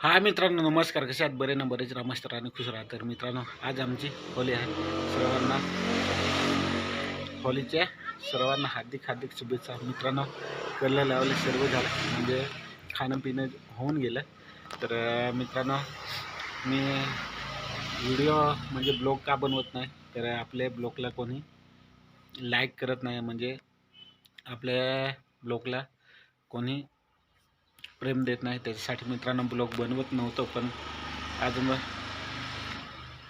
हा मित्रांनो नमस्कार. कसे आहात? बरे ना? बरेच राहा मस्त आणि खुश राहा. तर मित्रांनो आज आमची होली आहे. सर्वांना होलीच्या सर्वांना हार्दिक हार्दिक शुभेच्छा. मित्रांनो कल्ला लावले सर्व झालं म्हणजे खाणं पिणं होऊन गेलं. तर मित्रांनो मी व्हिडिओ म्हणजे ब्लॉग का बनवत नाही तर आपल्या ब्लॉगला कोणी लाईक करत नाही. म्हणजे आपल्या ब्लॉगला कोणी प्रेम देत नाही त्याच्यासाठी मित्रांनो ब्लॉग बनवत नव्हतो पण आज मग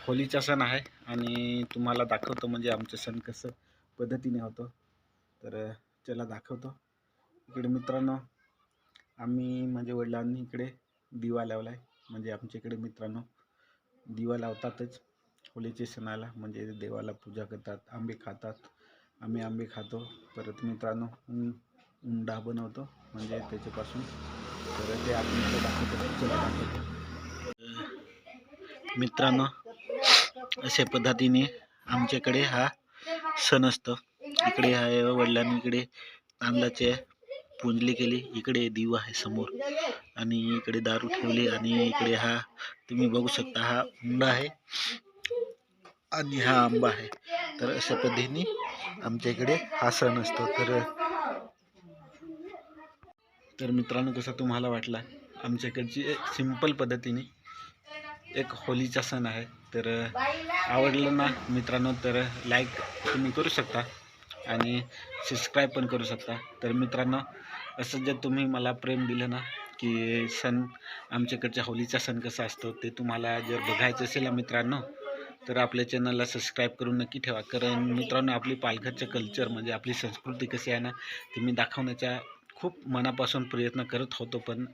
होलीचा सण आहे आणि तुम्हाला दाखवतो म्हणजे आमचं सण कसं पद्धतीने होतं. तर चला दाखवतो. इकडे मित्रांनो आम्ही म्हणजे वडिलांनी इकडे दिवा लावला आहे म्हणजे आमच्या इकडे मित्रांनो दिवा लावतातच होलीच्या सणाला. म्हणजे देवाला पूजा करतात आंबे खातात. आम्ही आंबे खातो. परत मित्रांनो उंडा बनवतो म्हणजे त्याच्यापासून. तर ते आपण दाखवतो. मित्रांनो अशा पद्धतीने आमच्याकडे हा सण असतो. इकडे आहे वडिलांनी इकडे तांदळाचे पुंजली केली. इकडे दिवा आहे समोर. आणि इकडे दारू ठेवली आणि इकडे हा तुम्ही बघू शकता हा उंडा आहे आणि हा आंबा आहे. तर अशा पद्धतीने आमच्या इकडे हा सण असतो. तर तर मित्रांनो कसा तुम्हाला वाटला? आमच्याकडची एक सिंपल पद्धतीने एक होलीचा सण आहे. तर आवडलं ना मित्रांनो तर लाईक तुम्ही करू शकता आणि सबस्क्राईब पण करू शकता. तर मित्रांनो असं जर तुम्ही मला प्रेम दिलं ना की सण आमच्याकडच्या होलीचा सण कसा असतो ते तुम्हाला जर बघायचं असेल ना मित्रांनो तर आपल्या चॅनलला सबस्क्राईब करून नक्की ठेवा. कारण मित्रांनो आपली पालघरचं कल्चर म्हणजे आपली संस्कृती कशी आहे ना ते मी दाखवण्याचा खूप मनापासून प्रयत्न करत होतो पण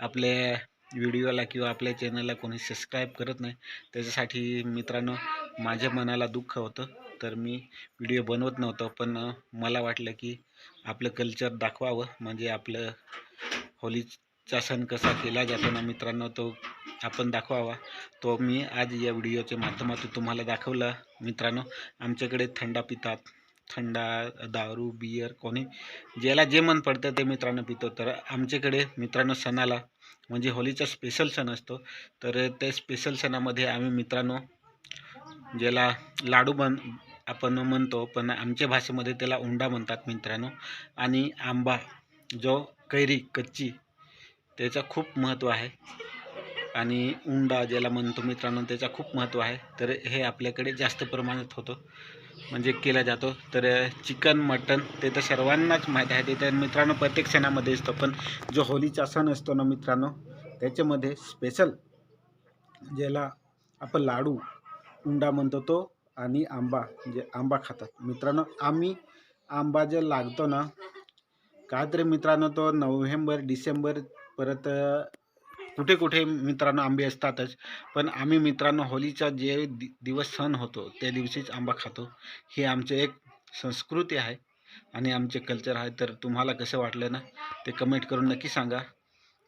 आपल्या व्हिडिओला किंवा आपल्या चॅनलला कोणी सबस्क्राईब करत नाही. त्याच्यासाठी मित्रांनो माझ्या मनाला दुःख होतं. तर मी व्हिडिओ बनवत नव्हतो पण मला वाटलं की आपलं कल्चर दाखवावं. म्हणजे आपलं होलीचा सण कसा केला जातो ना मित्रांनो तो आपण दाखवावा. तो मी आज या व्हिडिओच्या माध्यमातून तुम्हाला दाखवला मित्रांनो. आमच्याकडे थंडा पितात. थंडा दारू बियर कोणी ज्याला जे मन पडतं ते मित्रांनो पितो. तर आमच्याकडे मित्रांनो सणाला म्हणजे होलीचा स्पेशल सण असतो. तर त्या स्पेशल सणामध्ये आम्ही मित्रांनो ज्याला लाडू बन आपण म्हणतो पण आमच्या भाषेमध्ये त्याला उंडा म्हणतात मित्रांनो. आणि आंबा जो कैरी कच्ची त्याचा खूप महत्त्व आहे. आणि उंडा ज्याला म्हणतो मित्रांनो त्याचा खूप महत्त्व आहे. तर हे आपल्याकडे जास्त प्रमाणात होतं. म्हणजे केला जातो. तर चिकन मटन ते तर सर्वांनाच माहीत आहे. ते तर मित्रांनो प्रत्येक सणामध्ये असतो. पण जो होलीचा सण असतो ना मित्रांनो त्याच्यामध्ये स्पेशल ज्याला आपण लाडू उंडा म्हणतो तो आणि आंबा जे आंबा खातात. मित्रांनो आम्ही आंबा जे लागतो ना काय तरी मित्रांनो तो नोव्हेंबर डिसेंबर परत कुठे कुठे मित्रांनो आंबे असतातच. पण आम्ही मित्रांनो होलीचा जे दि दिवस सण होतो त्या दिवशीच आंबा खातो. हे आमचे एक संस्कृती आहे आणि आमचे कल्चर आहे. तर तुम्हाला कसं वाटलं ना ते कमेंट करून नक्की सांगा.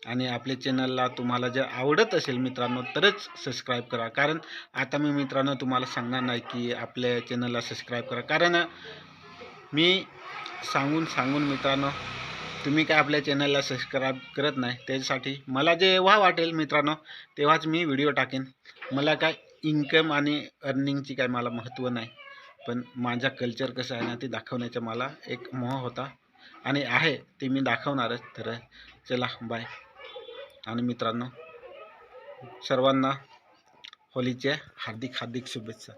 आणि आपल्या चॅनलला तुम्हाला जर आवडत असेल मित्रांनो तरच सबस्क्राईब करा. कारण आता मी मित्रांनो तुम्हाला सांगणार नाही की आपल्या चॅनलला सबस्क्राईब करा. कारण मी सांगून सांगून मित्रांनो तुम्ही काय आपल्या चॅनलला सबस्क्राईब करत नाही त्याच्यासाठी मला जेव्हा वाटेल मित्रांनो तेव्हाच मी व्हिडिओ टाकेन. मला काय इन्कम आणि अर्निंगची काय मला महत्त्व नाही पण माझा कल्चर कसं आहे ना ते दाखवण्याचा मला एक मोह होता. आणि आहे ते मी दाखवणारच तर चला बाय आणि मित्रांनो सर्वांना होलीच्या हार्दिक हार्दिक शुभेच्छा.